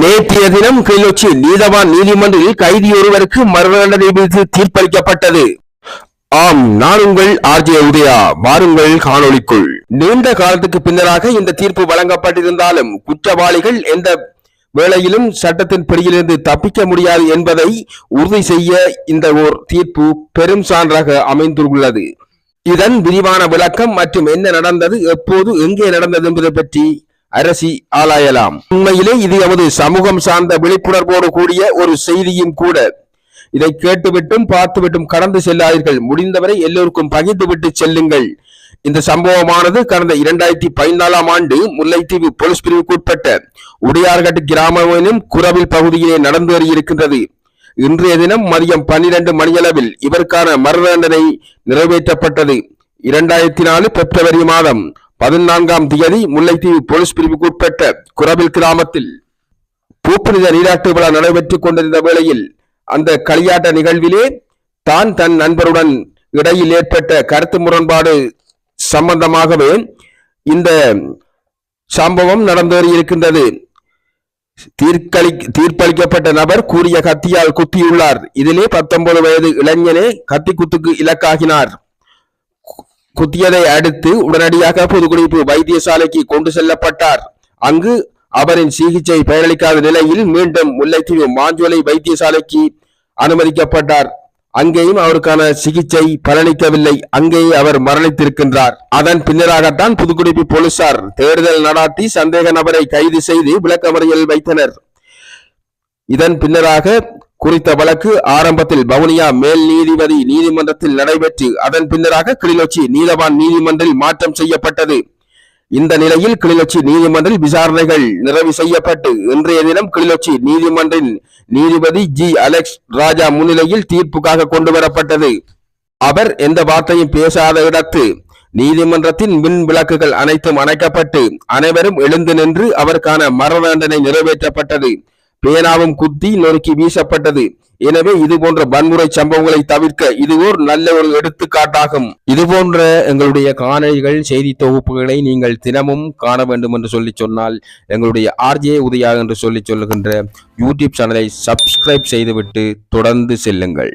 நேற்றைய தினம் கிளிநொச்சி நீதவான் நீதிமன்றில் கைதி ஒருவருக்கு மரணதண்டனை விதித்து தீர்ப்பளிக்கப்பட்டது. ஆம் நான் உங்கள் ஆர்ஜே உதயா. வாருங்கள் காணொலிக்குள் நீண்ட காலத்துக்கு பின்னராக இந்த தீர்ப்பு வழங்கப்பட்டிருந்தாலும் குற்றவாளிகள் எந்த வேளையிலும் சட்டத்தின் பிடியிலிருந்து தப்பிக்க முடியாது என்பதை உறுதி செய்ய இந்த ஓர் தீர்ப்பு பெரும் சான்றாக அமைந்துள்ளது. இதன் விரிவான விளக்கம் மற்றும் என்ன நடந்தது எப்போது எங்கே நடந்தது என்பதை பற்றி அரசி ஆளாயலாம். உண்மையிலே இது எமது சமூகம் சார்ந்த விழிப்புணர்வோடு கூடிய ஒரு செய்தியும் கூட. இதை கேட்டுவிட்டும் பார்த்துவிட்டும் கடந்து செல்லாதீர்கள். முடிந்தவரை எல்லோருக்கும் பகிர்ந்துவிட்டு செல்லுங்கள். இந்த சம்பவமானது கடந்த இரண்டாயிரத்தி பதினாலாம் ஆண்டு முல்லைத்தீவு போலீஸ் பிரிவுக்குட்பட்ட உடையார்கட்டு கிராமம் குரவில் பகுதியிலே நடந்து வருகியிருக்கின்றது இன்றைய தினம் மதியம் பன்னிரண்டு மணியளவில் இவருக்கான மரண தண்டனை நிறைவேற்றப்பட்டது. இரண்டாயிரத்தி நாலு பிப்ரவரி மாதம். பதினான்காம் தேதி முல்லைத்தீவு போலீஸ் பிரிவுக்குட்பட்ட குரவில் கிராமத்தில் பூப்புனித நீராட்டு விழா நடைபெற்றுக் கொண்டிருந்த வேளையில் அந்த களியாட்ட நிகழ்விலே தான் தன் நண்பருடன் இடையில் ஏற்பட்ட கருத்து முரண்பாடு சம்பந்தமாகவே இந்த சம்பவம் நடந்தேறியிருக்கின்றது. தீர்க்களி தீர்ப்பளிக்கப்பட்ட நபர் கூறிய கத்தியால் குத்தியுள்ளார். இதிலே பத்தொன்பது வயது இளைஞனே கத்தி குத்துக்கு இலக்காகினார். குத்தியதை அடுத்து உடனடியாக புதுக்குடிப்பு வைத்தியசாலைக்கு கொண்டு செல்லப்பட்டார். அங்கு அவரின் சிகிச்சை பயனளிக்காத நிலையில் மீண்டும் முல்லைத்தீவு மாஞ்சோலை வைத்தியசாலைக்கு அனுமதிக்கப்பட்டார். அங்கேயும் அவருக்கான சிகிச்சை பலனிக்கவில்லை அங்கேயே அவர் மரணித்திருக்கின்றார். அதன் பின்னராகத்தான் புதுக்குடிப்பு போலீசார் தேர்தல் நடாத்தி சந்தேக நபரை கைது செய்து விளக்கமறியல் வைத்தனர். இதன் பின்னராக குறித்த வழக்கு ஆரம்பத்தில் வவுனியா மேல் நீதிபதி நீதிமன்றத்தில் நடைபெற்று அதன் பின்னராக கிளிநொச்சி நீதவான் நீதிமன்றில் மாற்றம் செய்யப்பட்டது. இந்த நிலையில் கிளிநொச்சி நீதிமன்றில் விசாரணைகள் நிறைவு செய்யப்பட்டு இன்றைய தினம் கிளிநொச்சி நீதிமன்றின் நீதிபதி ஜி அலெக்ஸ் ராஜா முன்னிலையில் தீர்ப்புக்காக கொண்டு வரப்பட்டது அவர் எந்த வார்த்தையும் பேசாத இடத்து நீதிமன்றத்தின் மின் விளக்குகள் அனைத்தும் அணைக்கப்பட்டு அனைவரும் எழுந்து நின்று அவருக்கான மரண தண்டனை நிறைவேற்றப்பட்டது. பேனாவும் குத்தி நொறுக்கி வீசப்பட்டது. எனவே இது போன்ற வன்முறை சம்பவங்களை தவிர்க்க இது ஒரு நல்ல ஒரு எடுத்துக்காட்டாகும். இது போன்ற எங்களுடைய காணொளிகள் செய்தி தொகுப்புகளை நீங்கள் தினமும் காண வேண்டும் என்று சொல்லி சொன்னால் எங்களுடைய ஆர்ஜே உதயா என்று சொல்லி சொல்லுகின்ற யூடியூப் சேனலை சப்ஸ்கிரைப் செய்துவிட்டு தொடர்ந்து செல்லுங்கள்.